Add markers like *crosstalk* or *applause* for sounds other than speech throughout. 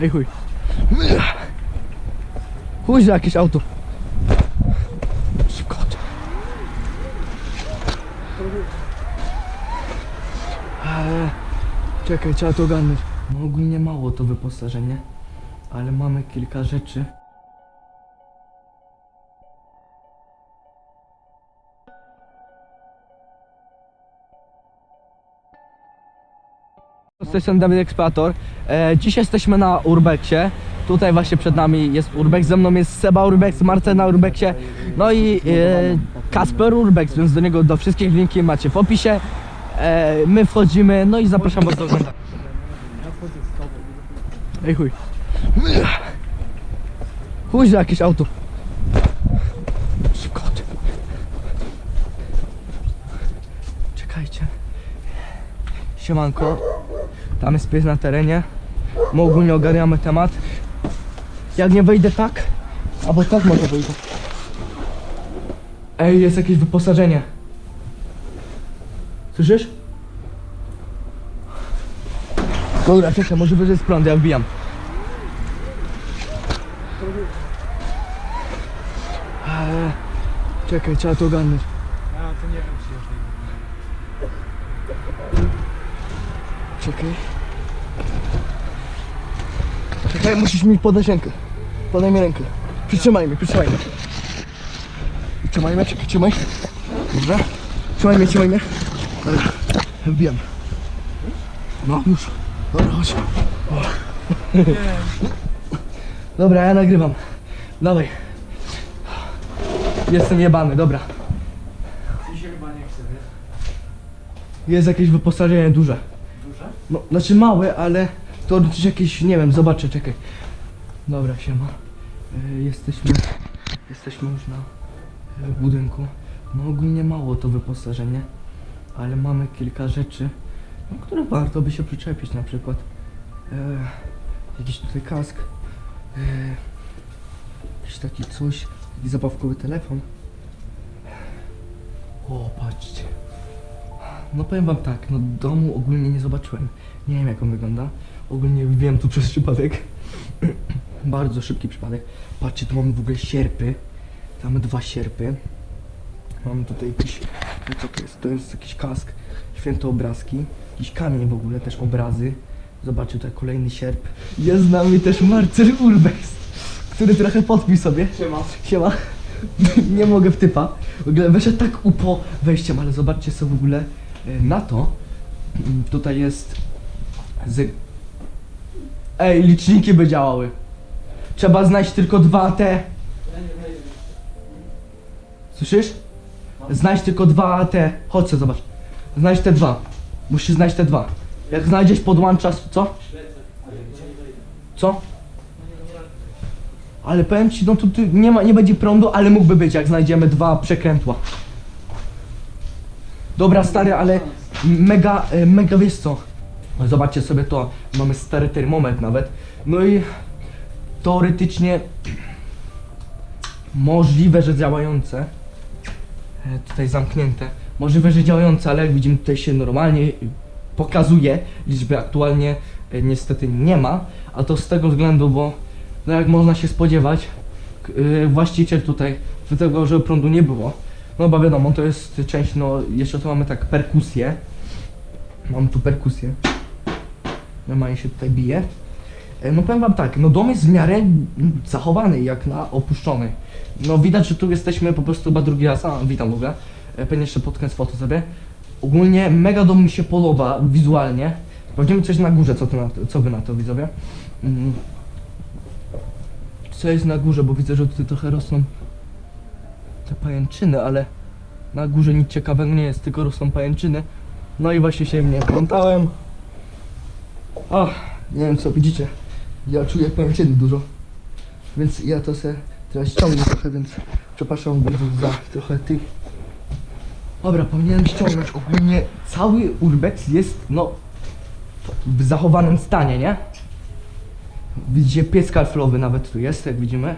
Ej chuj. Chuj, że jakieś auto. Szybko. Eee, Czekaj, trzeba to ogarnąć. No ogólnie mało to wyposażenie, ale mamy kilka rzeczy. Tej strony Dawid Eksplorator. E, dzisiaj jesteśmy na Urbexie. Tutaj właśnie przed nami jest Urbex, ze mną jest Seba Urbex, Marcel na Urbexie, no i e, Kasper Urbex, więc do niego do wszystkich linki macie w opisie. E, my wchodzimy, no i zapraszam was do oglądania. Ej chuj. Chuj, że jakieś auto. Czekajcie. Siemanko. Tam jest pies na terenie. My ogólnie ogarniamy temat. Jak nie wejdę tak, albo tak może wyjdę. Ej, jest jakieś wyposażenie. Słyszysz? Dobra, czekaj, może wyżej z prądu, ja wbijam. Eee, Czekaj, trzeba to ogarnąć. A, to nie wiem, czy jest Czekaj. Czekaj, musisz mi podać rękę. Podaj mi rękę. Przytrzymaj mnie, przytrzymaj mnie. Trzymaj mnie, czekaj, trzymaj. Dobra. Trzymaj mnie, trzymaj mnie. Dobra, wbijam. No, już. Dobra, chodź. O. Dobra, ja nagrywam. Dawaj. Jestem jebany, dobra. Mi się chyba nie chce, wiesz? Jest jakieś wyposażenie duże. No, znaczy małe, ale to coś jakieś, nie wiem, zobaczę, czekaj. Dobra, siema. E, jesteśmy, jesteśmy już na e, budynku. No ogólnie mało to wyposażenie, ale mamy kilka rzeczy, no, które warto by się przyczepić, na przykład e, jakiś tutaj kask, e, jakiś taki coś, taki zabawkowy telefon. O, patrzcie. No powiem wam tak, no domu ogólnie nie zobaczyłem. Nie wiem jak on wygląda. Ogólnie wiem tu przez przypadek. *clears throat* Bardzo szybki przypadek. Patrzcie, tu mamy w ogóle sierpy. Mamy dwa sierpy. Mamy tutaj jakiś... no Co to jest? To jest jakiś kask. Święte obrazki. Jakiś kamień w ogóle, też obrazy. Zobaczcie, tutaj kolejny sierp. Jest z nami też Marcel Urbex, który trochę podpił sobie. Siema. Siema. *laughs* Nie mogę w typa. W ogóle weszedł tak upo wejściem, ale zobaczcie co w ogóle na to. Mm, Tutaj jest z... Ej, liczniki by działały. Trzeba znaleźć tylko dwa te. Słyszysz? Znajdź tylko dwa te. Chodź co zobacz. Znajdź te dwa. Musisz znaleźć te dwa. Jak znajdziesz podłączasz. Co? Co? Ale powiem ci, no tu, tu nie, ma, nie będzie prądu, ale mógłby być, jak znajdziemy dwa przekrętła. Dobra, stary, ale mega, e, mega wiesz co? Zobaczcie sobie to, mamy stary termometr nawet. No i teoretycznie możliwe, że działające. E, Tutaj zamknięte. Możliwe, że działające, ale jak widzimy tutaj się normalnie pokazuje. Liczby aktualnie e, niestety nie ma, a to z tego względu, bo no jak można się spodziewać, właściciel tutaj, tego, że prądu nie było, no bo wiadomo, to jest część, no jeszcze tu mamy tak perkusję, mam tu perkusję, normalnie się tutaj bije. E, No powiem wam tak, no dom jest w miarę zachowany, jak na opuszczony. No widać, że tu jesteśmy po prostu chyba drugi raz, a witam w ogóle, E, pewnie jeszcze podkręcę foto sobie. Ogólnie mega dom mi się podoba wizualnie. Sprawdzimy coś na górze, co, ty na to, co wy na to widzowie. Mm. Co jest na górze, bo widzę, że tutaj trochę rosną te pajęczyny, ale na górze nic ciekawego nie jest, tylko rosną pajęczyny. No i właśnie się w nie wplątałem. Ach, nie wiem co widzicie. Ja czuję pajęczyny dużo. Więc ja to se teraz ściągnę trochę, więc przepraszam bardzo za trochę tych. Dobra, powinienem ściągnąć ogólnie cały urbex jest no w zachowanym stanie, nie? Widzicie, pies kalflowy nawet tu jest, jak widzimy.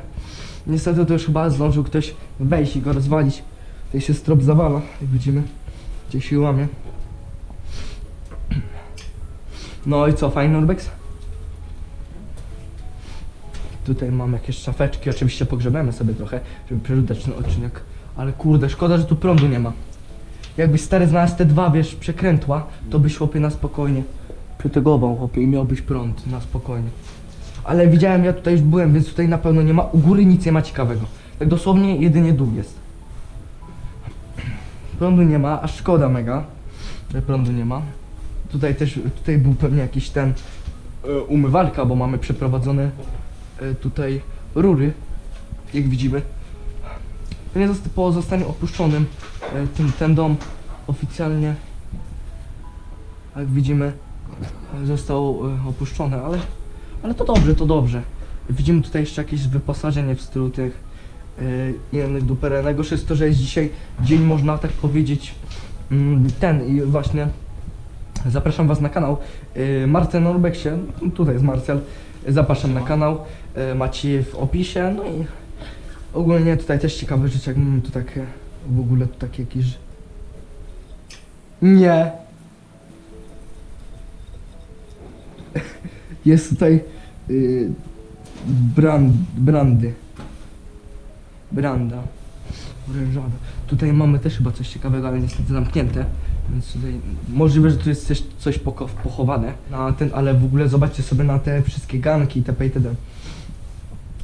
Niestety to już chyba zdążył ktoś wejść i go rozwalić. Tutaj się strop zawala, jak widzimy. Gdzie się łamie. No i co, fajny urbex? Tutaj mam jakieś szafeczki, oczywiście pogrzebiemy sobie trochę, żeby przeżyć ten odcinek. Ale kurde, szkoda, że tu prądu nie ma. Jakbyś stary znalazł te dwa, wiesz, przekrętła, to byś chłopie na spokojnie przytegował chłopie i miałbyś prąd na spokojnie. Ale widziałem, ja tutaj już byłem, więc tutaj na pewno nie ma, u góry nic nie ma ciekawego. Tak dosłownie jedynie dół jest. Prądu nie ma, a szkoda mega, że prądu nie ma. Tutaj też, tutaj był pewnie jakiś ten e, umywalka, bo mamy przeprowadzone e, tutaj rury, jak widzimy. Pewnie zosta- po zostaniu opuszczonym e, ten, ten dom oficjalnie, jak widzimy, został e, opuszczony, ale, ale to dobrze, to dobrze. Widzimy tutaj jeszcze jakieś wyposażenie w stylu tych e, innych duper. Najgorsze jest to, że jest dzisiaj dzień, można tak powiedzieć, mm, ten i właśnie zapraszam Was na kanał e, Marcel Norbeksie, tutaj jest Marcel, zapraszam na kanał, e, macie w opisie, no i ogólnie tutaj też ciekawe rzeczy, jak tu takie, w ogóle tu takie jakieś... Nie! Jest tutaj y, brand, brandy. Branda. Orężada. Tutaj mamy też chyba coś ciekawego, ale niestety zamknięte. Więc tutaj możliwe, że tu jest coś, coś pochowane. Na ten, ale w ogóle zobaczcie sobie na te wszystkie ganki itp. itd.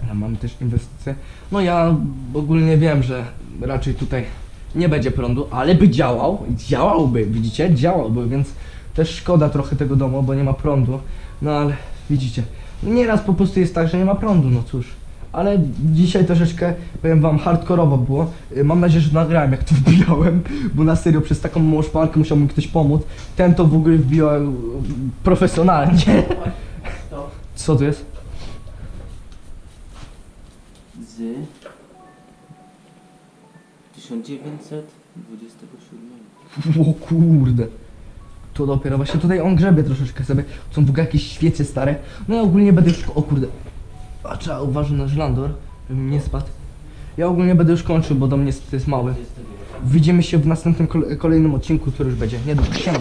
Ale mamy też inwestycje. No ja ogólnie wiem, że raczej tutaj nie będzie prądu, ale by działał. Działałby, widzicie? Działałby, więc też szkoda trochę tego domu, bo nie ma prądu. No ale widzicie, nieraz po prostu jest tak, że nie ma prądu, no cóż. Ale dzisiaj troszeczkę, powiem wam, hardkorowo było. Y, Mam nadzieję, że nagrałem jak to *laughs* wbijałem, bo na serio przez taką małą szparkę musiał mi ktoś pomóc. Ten to w ogóle wbijał y, profesjonalnie. *laughs* Co to jest? z 1927. O kurde. To dopiero właśnie tutaj on grzebie troszeczkę sobie. Są w ogóle jakieś świece stare. No ja ogólnie będę już... O kurde. A trzeba uważać na żlandor, żebym nie spadł. Ja ogólnie będę już kończył, bo dom niestety jest mały. Widzimy się w następnym kole- kolejnym odcinku, który już będzie niedługo. Siema.